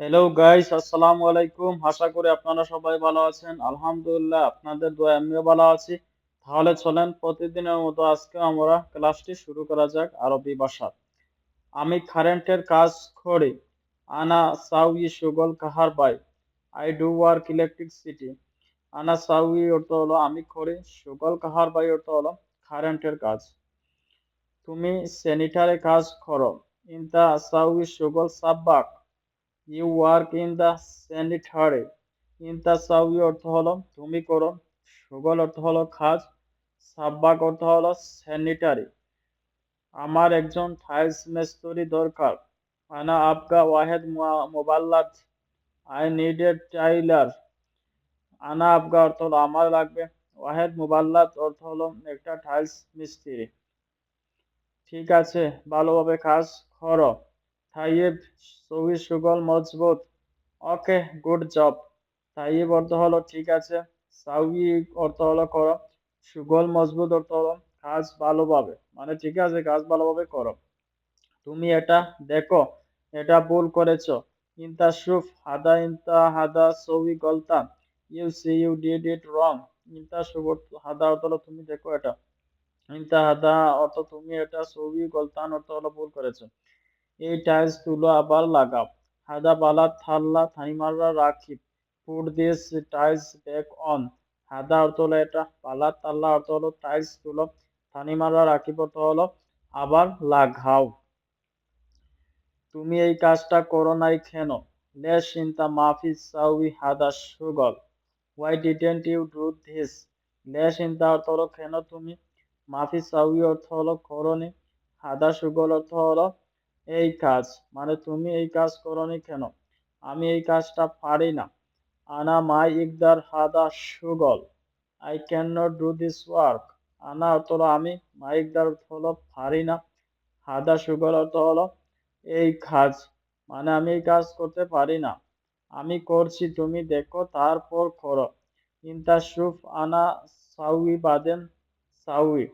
Hello guys আসসালামু আলাইকুম আশা করি আপনারা সবাই ভালো আছেন। আলহামদুলিল্লাহ, আপনাদের দোয়া আমিও ভালো আছি। তাহলে চলেন, প্রতিদিনের মতো আজকে আমরা ক্লাসটি শুরু করা যাক আরবি ভাষা আমি কারেন্টের কাজ করি। আনা সাউই সুগল কাহার বাই আই ডু ওয়ার্ক ইলেকট্রিসিটি আনা সাউই অর্থ হলো আমি করি। সুগল কাহার বাই অর্থ হলো কারেন্টের কাজ। তুমি স্যানিটারি কাজ করো। ইনতা সাউই সুগল Sabbak. You work in the sanitary in the সাউই অর্থ হলো তুমি করো সুগল অর্থ হলো কাজ সাব্বাক অর্থ হলো স্যানিটারি আমার একজন টাইলস মিস্ত্রি দরকার আনা আপকা ওয়াহেদ মোবাল্লাত আই নিড এ টাইলার আনা আপকা অর্থ হলো আমার লাগবে ওয়াহেদ মোবাল্লাত অর্থ হলো একটা টাইলস মিস্ত্রি ঠিক আছে ভালোভাবে কাজ করো তাইব সবই সুগল, মজবুত। Okay, good job. তাইব অর্থ হলো, ঠিক আছে। সাউই অর্থ হলো, করো। সুগল, মজবুত অর্থ হলো, কাজ ভালোভাবে। মানে ঠিক আছে, কাজ ভালোভাবে করো। তুমি এটা দেখো, এটা ভুল করেছ। ইনতা সুফ, হাদা ইনতা হাদা সৌই গলতা। You see, you did it wrong. ইনতা শুভ হাদা অর্থ হলো, তুমি দেখো এটা। ইনতা হাদা অর্থ, তুমি এটা সৌই গলতান অর্থ হলো, ভুল করেছ। এই টাইলস তুলো আবার লাগাও। হাদা বালা থাল্লা থাইমাররা রাখি। Put this tiles back on হাদা অর্থ হলো এটা পালা তাল্লা অর্থ হলো টাইলস তুলো থানিমাররা রাখি অর্থ হলো আবার লাগাও। তুমি এই কাজটা করো নাই কেন? লেস চিন্তা, মাফি সাউই হাদা সুগল। Why didn't you do this less চিন্তা অর্থ হলো কেন তুমি? মাফি সাউই অর্থ হলো করনি হাদা সুগল অর্থ হলো এই কাজ। মানে তুমি এই কাজ করনি কেন? আমি এই কাজটা পারি না। আনা মাই ইকদার হাদা সুগল। I can not do this work আনা অর্থ হলো আমি, মাই ইকদার অর্থ হলো পারি না। হাদা সুগল অর্থ হলো এই কাজ। মানে আমি এই কাজ করতে পারি না। আমি করছি, তুমি দেখো, তারপর করো। ইনতা সুফ আনা সাউই বাদেন সাউই।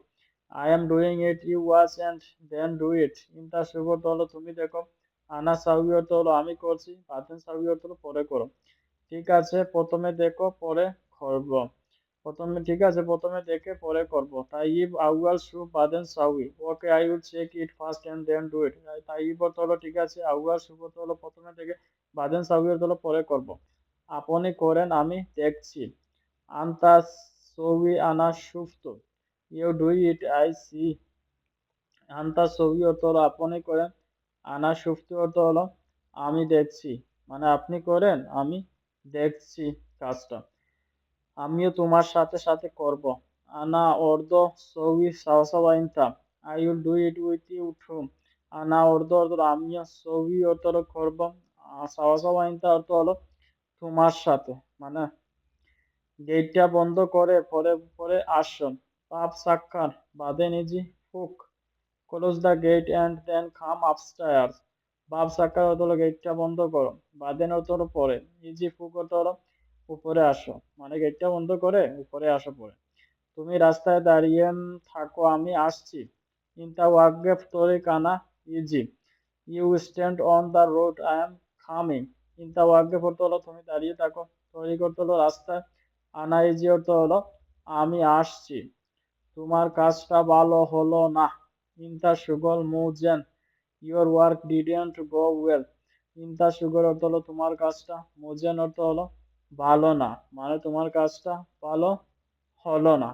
I am doing it you watch and then do it ইনতা শুভ হলো তুমি দেখো আনা সাউই অর্থ হলো আমি করছি বাদেন সাউই অর্থ হলো পরে করো। ঠিক আছে, প্রথমে দেখো, পরে করব। প্রথমে, ঠিক আছে, প্রথমে দেখে পরে করব। তাইব আউয়াল শু বাদেন সাউই। Okay I will check it first and then do it তাইব হলো ঠিক আছে, আউয়াল শু অর্থ হলো প্রথমে দেখে বাদেন সাউই অর্থ হলো পরে করব। আপনি করেন, আমি দেখছি। আন্তা সৌই আনা সুফত you do it I see আন্তা সৌই অর্থ হলো, আপনি করেন, আনা সুফত অর্থ হলো, আমি দেখছি। মানে আপনি করেন, আমি দেখছি কাজটা। আমিও তোমার সাথে সাথে করব। আনা অর্ধ সৌই সাওসাওয়াইনতা I will do it with you too আনা অর্ধ অর্ধ আমিও সৌই অর্থ হলো করব। সাওসাওয়াইনতা অর্থ হলো, তোমার সাথে। মানে গেটটা বন্ধ করে, পরে পরে আসুন। সাক্ষার বাদে নিজি ফুক close the gate and then come upstairs বাপ অর্থ হলো গেটটা বন্ধ করো। বাদেন হলো পরে ইজি ফুক হলো উপরে আসো। মানে গেটটা বন্ধ করে উপরে আসো পরে। তুমি রাস্তায় দাঁড়িয়ে থাকো, আমি আসছি। ইনতা ওয়াকগেফ তোরে কানা easy you stand on the road I am coming ইনতা ওয়াকগেফ অর্থ হলো তুমি দাঁড়িয়ে থাকো। তৈরি করতে হলো রাস্তায়। আনা ইজি অর্থ হলো আমি আসছি। তোমার কাজটা ভালো হলো না। ইনতা সুগল মৌজেন your work didn't go well. ইনতা সুগল অর্থ হলো তোমার কাজটা মৌজেন অর্থ হলো ভালো না মানে তোমার কাজটা ভালো হলো না।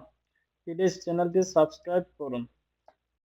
প্লিজ চ্যানেলটি সাবস্ক্রাইব করুন।